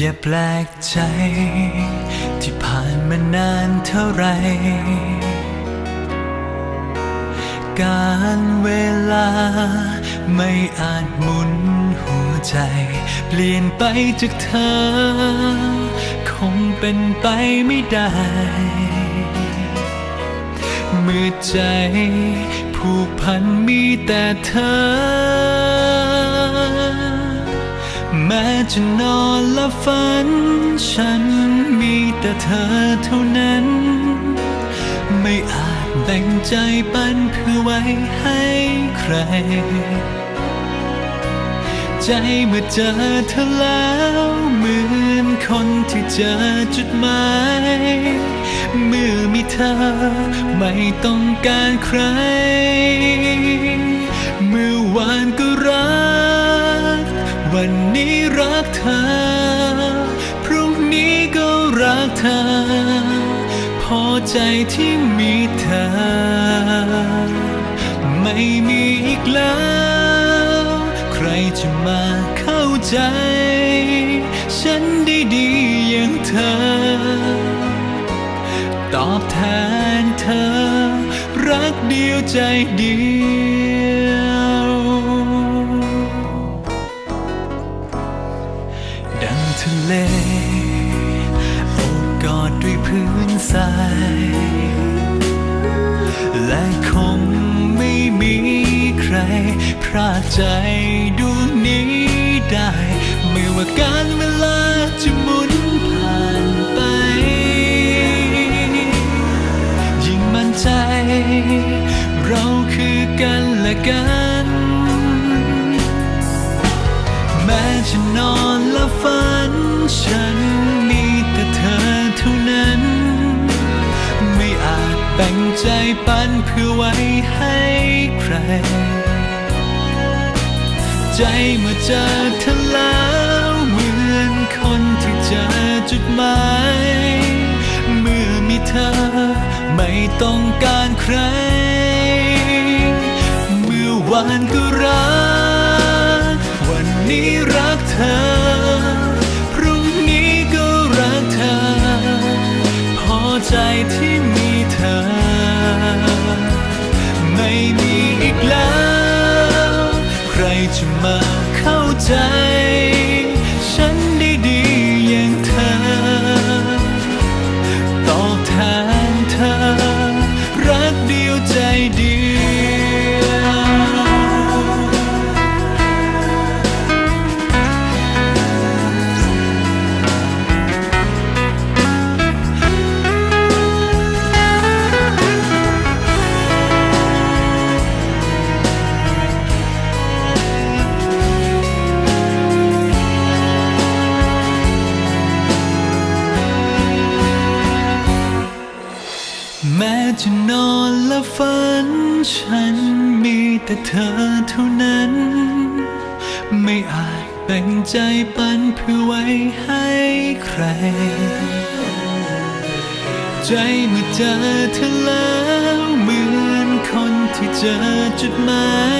อย่าแปลกใจ ที่ผ่านมานานเท่าไร การเวลาไม่อาจหมุนหัวใจ เปลี่ยนไปจากเธอ คงเป็นไปไม่ได้ เมื่อใจ ผูกพันมีแต่เธอ แม้จะนอน ละฝัน ฉันมีแต่เธอเท่านั้น ไม่อาจแบ่งใจปันเพื่อไว้ให้ใคร ใจเมื่อเจอเธอแล้วเหมือนคนที่เจอจุดหมายเมื่อมีเธอไม่ต้องการใคร เมื่อวานก็รัก วันนี้รักเธอ เธอ พอใจที่มีเธอ ไม่มีอีกแล้ว ใครจะมาเข้าใจ ฉันด้ดีอย่างเธอ ตอบแทนเธอ รักเดียวใจเดียว พรากใจดวงนี้ได้ ไม่ว่าการเวลาจะหมุนผ่านไป ยิ่งมั่นใจ เราคือกันและกัน แม้จะนอนและฝันฉันมีแต่เธอเท่านั้น ไม่อาจแบ่งใจปันเพื่อไว้ให้ใคร ใจเมื่อเจอเธอแล้วเหมือนคนที่เจอจุดหมายเมื่อมีเธอไม่ต้องการใคร เมื่อวานก็รัก วันนี้รักเธอ มาเข้าใจ ฉัน แม้จะนอนและฝัน ฉันมีแต่เธอเท่านั้น ไม่อาจแบ่งใจปันเพื่อไว้ให้ใคร ใจเมื่อเจอเธอแล้วเหมือนคนที่เจอจุดหมาย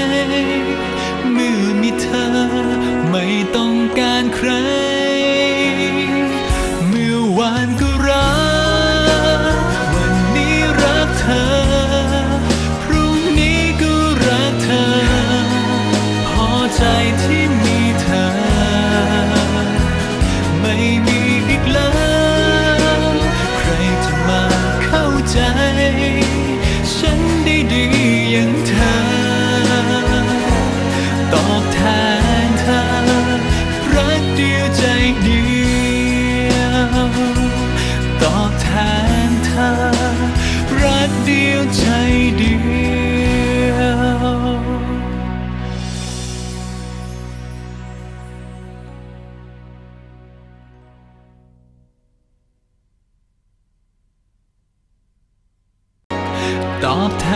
ตอบแท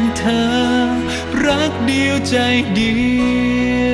นเธอ รักเดียวใจเดียว